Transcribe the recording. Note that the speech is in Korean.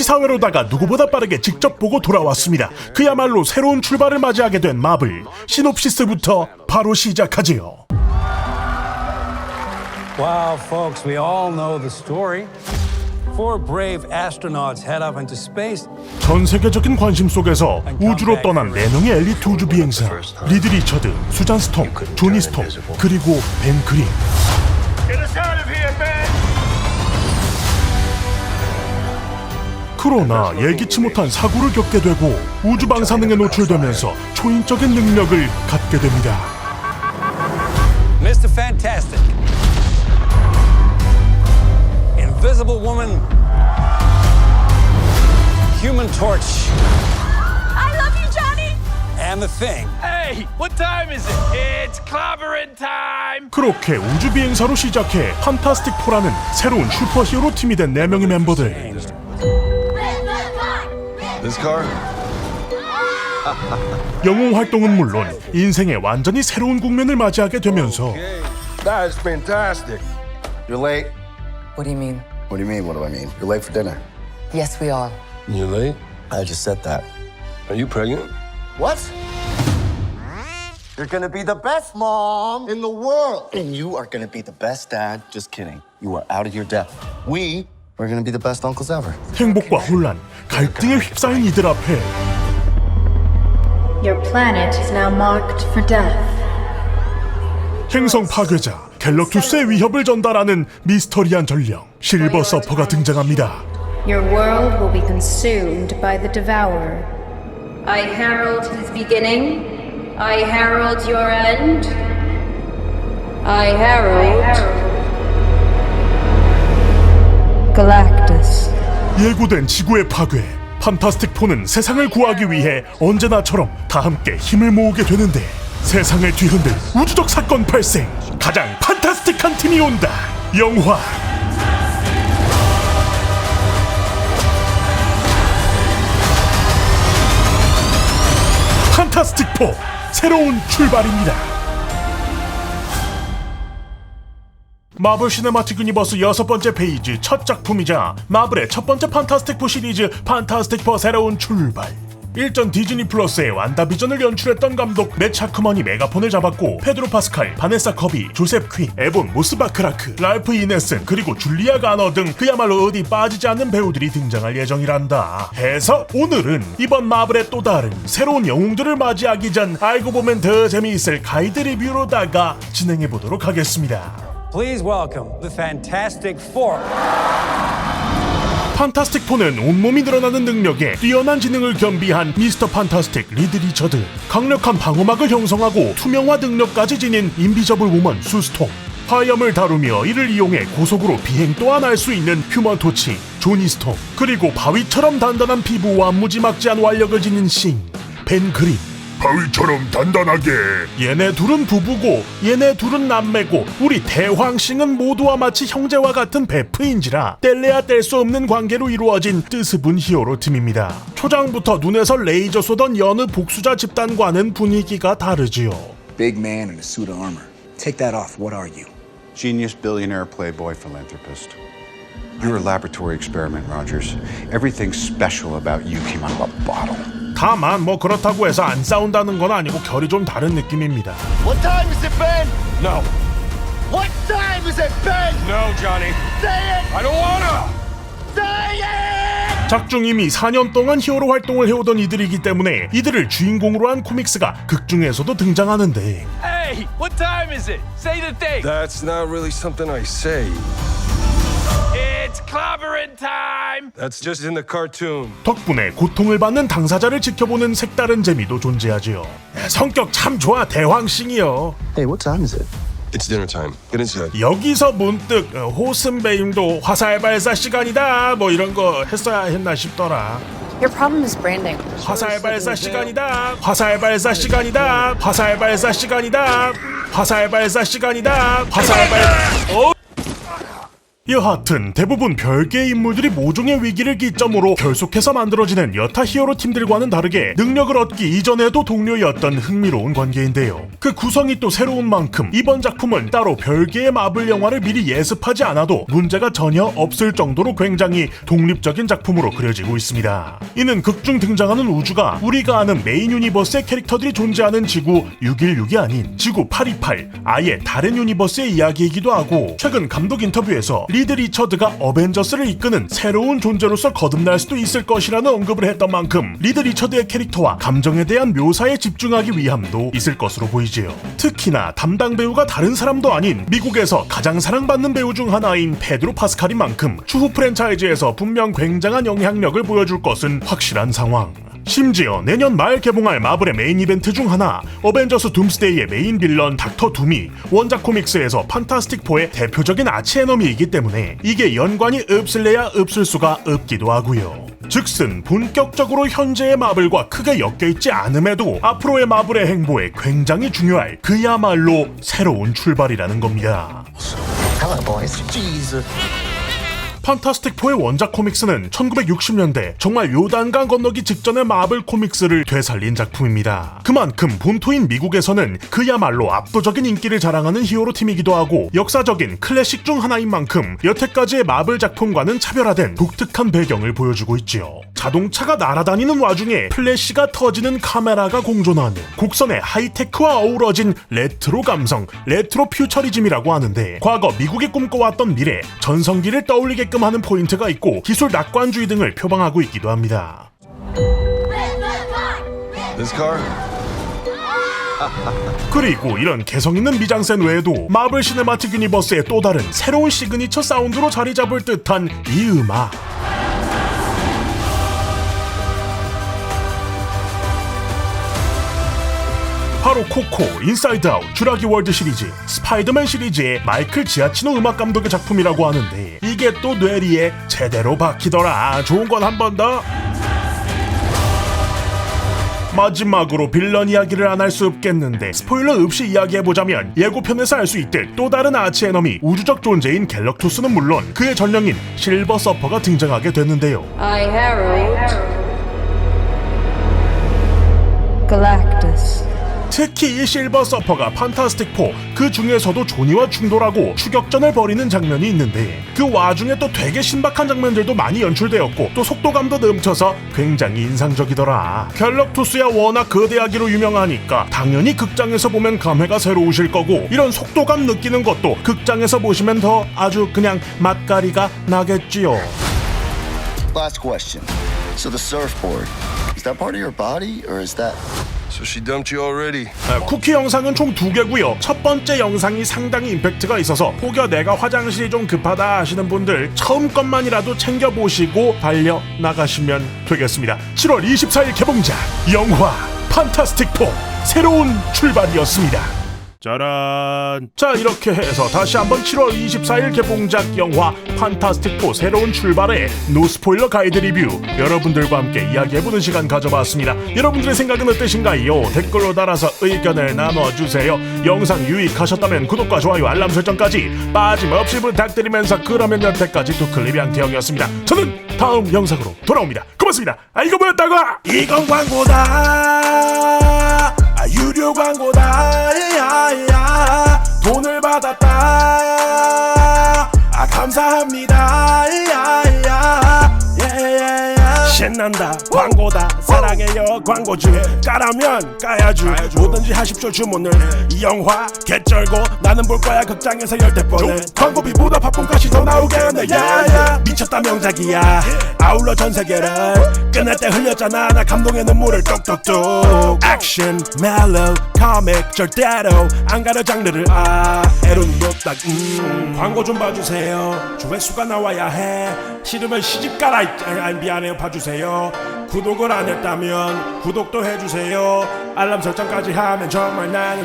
시사회로다가 누구보다 빠르게 직접 보고 돌아왔습니다. 그야말로 새로운 출발을 맞이하게 된 마블 시놉시스부터 바로 시작하지요. Wow, folks, we all know the story. Four brave astronauts head up into space. 전 세계적인 관심 속에서 우주로 떠난 네 명의 엘리트 우주 비행사 리드 리처드, 수잔 스톰, 조니 스톰 그리고 벤 그린. 그러나 예기치 못한 사고를 겪게 되고 우주 방사능에 노출되면서 초인적인 능력을 갖게 됩니다. Mr. Fantastic. Invisible Woman. Human Torch. I love you, Johnny! And the Thing. Hey, what time is it? It's clobbering time! 그렇게 우주 비행사로 시작해 판타스틱 4라는 새로운 슈퍼히어로 팀이 된 네 명의 멤버들. This car? 영웅 활동은 물론 인생의 완전히 새로운 국면을 맞이하게 되면서 That's fantastic. You're late. What do you mean? What do you mean? What do I mean? You're late for dinner. Yes, we are. You're late? I just said that. Are you pregnant? What? You're gonna be the best mom in the world. And you are gonna be the best dad. Just kidding. You are out of your depth. We are gonna be the best uncles ever. 행복과 혼란, 갈등에 휩싸인 이들 앞에 Your planet is now marked for death. 행성 파괴자 갤럭투스의 위협을 전달하는 미스터리한 전령 실버 서퍼가 등장합니다. Your world will be consumed by the Devourer. I herald his beginning. I herald your end. I herald. Galactus. 예고된 지구의 파괴 판타스틱 4는 세상을 구하기 위해 언제나처럼 다 함께 힘을 모으게 되는데 세상을 뒤흔들 우주적 사건 발생. 가장 판타스틱한 팀이 온다. 영화. 판타스틱 4 새로운 출발입니다 마블 시네마틱 유니버스 여섯 번째 페이지 첫 작품이자 마블의 첫 번째 판타스틱 4 시리즈 판타스틱 4 새로운 출발. 일전 디즈니 플러스의 완다비전을 연출했던 감독 맷 차크먼이 메가폰을 잡았고 페드로 파스칼, 바네사 커비, 조셉 퀸, 에본 모스바크라크, 랄프 이네슨 그리고 줄리아 가너 등 그야말로 어디 빠지지 않는 배우들이 등장할 예정이란다. 해서 오늘은 이번 마블의 또 다른 새로운 영웅들을 맞이하기 전 알고 보면 더 재미있을 가이드 리뷰로다가 진행해 보도록 하겠습니다 Please welcome the Fantastic Four. 판타스틱 4는 온몸이 늘어나는 능력에 뛰어난 지능을 겸비한 미스터 판타스틱 리드 리처드. 강력한 방어막을 형성하고 투명화 능력까지 지닌 인비저블 우먼 수스톰. 화염을 다루며 이를 이용해 고속으로 비행 또한 할 수 있는 휴먼 토치 조니 스톰 그리고 바위처럼 단단한 피부와 무지막지한 완력을 지닌 싱 벤 그린 바위처럼 단단하게 얘네 둘은 부부고 얘네 둘은 남매고 우리 대황싱은 모두와 마치 형제와 같은 베프인지라 뗄래야 뗄 수 없는 관계로 이루어진 뜨스분 히어로 팀입니다 초장부터 눈에서 레이저 쏘던 여느 복수자 집단과는 분위기가 다르지요 Big man in a suit of armor. Take that off. What are you? Genius, billionaire, playboy, philanthropist. You're a laboratory experiment, Rogers. Everything special about you came out of a bottle. 다만 뭐 그렇다고 해서 안 싸운다는 건 아니고 결이 좀 다른 느낌입니다 What time is it, Ben? No. What time is it, Ben? No, Johnny. Say it! I don't wanna! Say it! 작중 이미 4년 동안 히어로 활동을 해오던 이들이기 때문에 이들을 주인공으로 한 코믹스가 극 중에서도 등장하는데 Hey, what time is it? Say the thing. That's not really something I say. It's clobbering time! That's just in the cartoon. 덕분에 고통을 받는 당사자를 지켜보는 색다른 재미도 존재하지요. 성격 참 좋아 대황싱이요. Hey, what time is it? It's dinner time. Get inside. 여기서 문득 어, 호슨베임도 화살 발사 시간이다 뭐 이런 거 했어야 했나 싶더라. Your problem is branding. 화살 발사 시간이다. 화살 발사 시간이다. 화살 발사 시간이다. 화살 발사 시간이다. 화살 발. 어? 여하튼 대부분 별개의 인물들이 모종의 위기를 기점으로 결속해서 만들어지는 여타 히어로 팀들과는 다르게 능력을 얻기 이전에도 동료였던 흥미로운 관계인데요. 그 구성이 또 새로운 만큼 이번 작품은 따로 별개의 마블 영화를 미리 예습하지 않아도 문제가 전혀 없을 정도로 굉장히 독립적인 작품으로 그려지고 있습니다. 이는 극중 등장하는 우주가 우리가 아는 메인 유니버스의 캐릭터들이 존재하는 지구 616이 아닌 지구 828 아예 다른 유니버스의 이야기이기도 하고 최근 감독 인터뷰에서 리드 리처드가 어벤져스를 이끄는 새로운 존재로서 거듭날 수도 있을 것이라는 언급을 했던 만큼 리드 리처드의 캐릭터와 감정에 대한 묘사에 집중하기 위함도 있을 것으로 보이지요. 특히나 담당 배우가 다른 사람도 아닌 미국에서 가장 사랑받는 배우 중 하나인 페드로 파스칼인 만큼 추후 프랜차이즈에서 분명 굉장한 영향력을 보여줄 것은 확실한 상황. 심지어 내년 말 개봉할 마블의 메인 이벤트 중 하나 어벤져스 둠스데이의 메인 빌런 닥터 둠이 원작 코믹스에서 판타스틱 4의 대표적인 아치 에너미이기 때문에 이게 연관이 없을래야 없을 수가 없기도 하고요. 즉슨 본격적으로 현재의 마블과 크게 엮여있지 않음에도 앞으로의 마블의 행보에 굉장히 중요할 그야말로 새로운 출발이라는 겁니다. Hello, boys. Jesus. 판타스틱 4의 원작 코믹스는 1960년대 정말 요단강 건너기 직전의 마블 코믹스를 되살린 작품입니다. 그만큼 본토인 미국에서는 그야말로 압도적인 인기를 자랑하는 히어로 팀이기도 하고 역사적인 클래식 중 하나인 만큼 여태까지의 마블 작품과는 차별화된 독특한 배경을 보여주고 있지요. 자동차가 날아다니는 와중에 플래시가 터지는 카메라가 공존하는 곡선의 하이테크와 어우러진 레트로 감성, 레트로 퓨처리즘이라고 하는데 과거 미국이 꿈꿔왔던 미래, 전성기를 떠올리게 끔 하는 포인트가 있고 기술 낙관주의 등을 표방하고 있기도 합니다. 그리고 이런 개성 있는 미장센 외에도 마블 시네마틱 유니버스의 또 다른 새로운 시그니처 사운드로 자리 잡을 듯한 이 음악. 바로 코코, 인사이드 아웃, 주라기 월드 시리즈, 스파이더맨 시리즈의 마이클 지아치노 음악 감독의 작품이라고 하는데 이게 또 뇌리에 제대로 박히더라. 좋은 건 한 번 더. 마지막으로 빌런 이야기를 안 할 수 없겠는데 스포일러 없이 이야기해보자면 예고편에서 알 수 있듯 또 다른 아치 에너미 우주적 존재인 갤럭투스는 물론 그의 전령인 실버 서퍼가 등장하게 됐는데요 I herald Galactus. 특히 이 실버 서퍼가 판타스틱 4 그 중에서도 조니와 충돌하고 추격전을 벌이는 장면이 있는데 그 와중에 또 되게 신박한 장면들도 많이 연출되었고 또 속도감도 넘쳐서 굉장히 인상적이더라 갤럭투스야 워낙 거대하기로 유명하니까 당연히 극장에서 보면 감회가 새로우실 거고 이런 속도감 느끼는 것도 극장에서 보시면 더 아주 그냥 맛가리가 나겠지요 Last question. So the surfboard, is that part of your body or is that So she dumped you already? 아, 쿠키 영상은 총 두 개고요. 첫 번째 영상이 상당히 임팩트가 있어서 혹여 내가 화장실이 좀 급하다 하시는 분들 처음 것만이라도 챙겨 보시고 달려 나가시면 되겠습니다. 7월 24일 개봉작 영화 판타스틱 4 새로운 출발이었습니다. 짜란. 자 이렇게 해서 다시 한번 7월 24일 개봉작 영화 판타스틱 4 새로운 출발의 노스포일러 가이드 리뷰 여러분들과 함께 이야기해보는 시간 가져봤습니다. 여러분들의 생각은 어떠신가요? 댓글로 달아서 의견을 나눠주세요. 영상 유익하셨다면 구독과 좋아요 알람 설정까지 빠짐없이 부탁드리면서 그러면 여태까지 두클립 양태형이었습니다. 저는 다음 영상으로 돌아옵니다. 고맙습니다. 아 이거 뭐였다고? 이건 광고다. 아, 유료 광고다 돈을 받았다. 아 감사합니다. 야야. 예예예 신난다. 광고다. 사랑해요. 광고주 까라면 까야주. 뭐든지 하십시오 주문을. 이 영화 개쩔고 나는 볼 거야. 극장에서 열대 번에 광고비보다 바쁜값이 더 나오겠네. 야야 미쳤다 명작이야. 아울러 전 세계를 끝날 때 흘렸잖아. 나 감동의 눈물을 똑똑똑. 액션 멜로 코믹 절대로 안 가려 장르를 아. 에로는 딱 음. 광고 좀 봐주세요. 조회수가 나와야 해. 싫으면 시집 가라. 아니 미안해요. 봐 주세요. 구독을 안 했다면 구독도 해주세요. 알람 설정까지 하면 정말 나는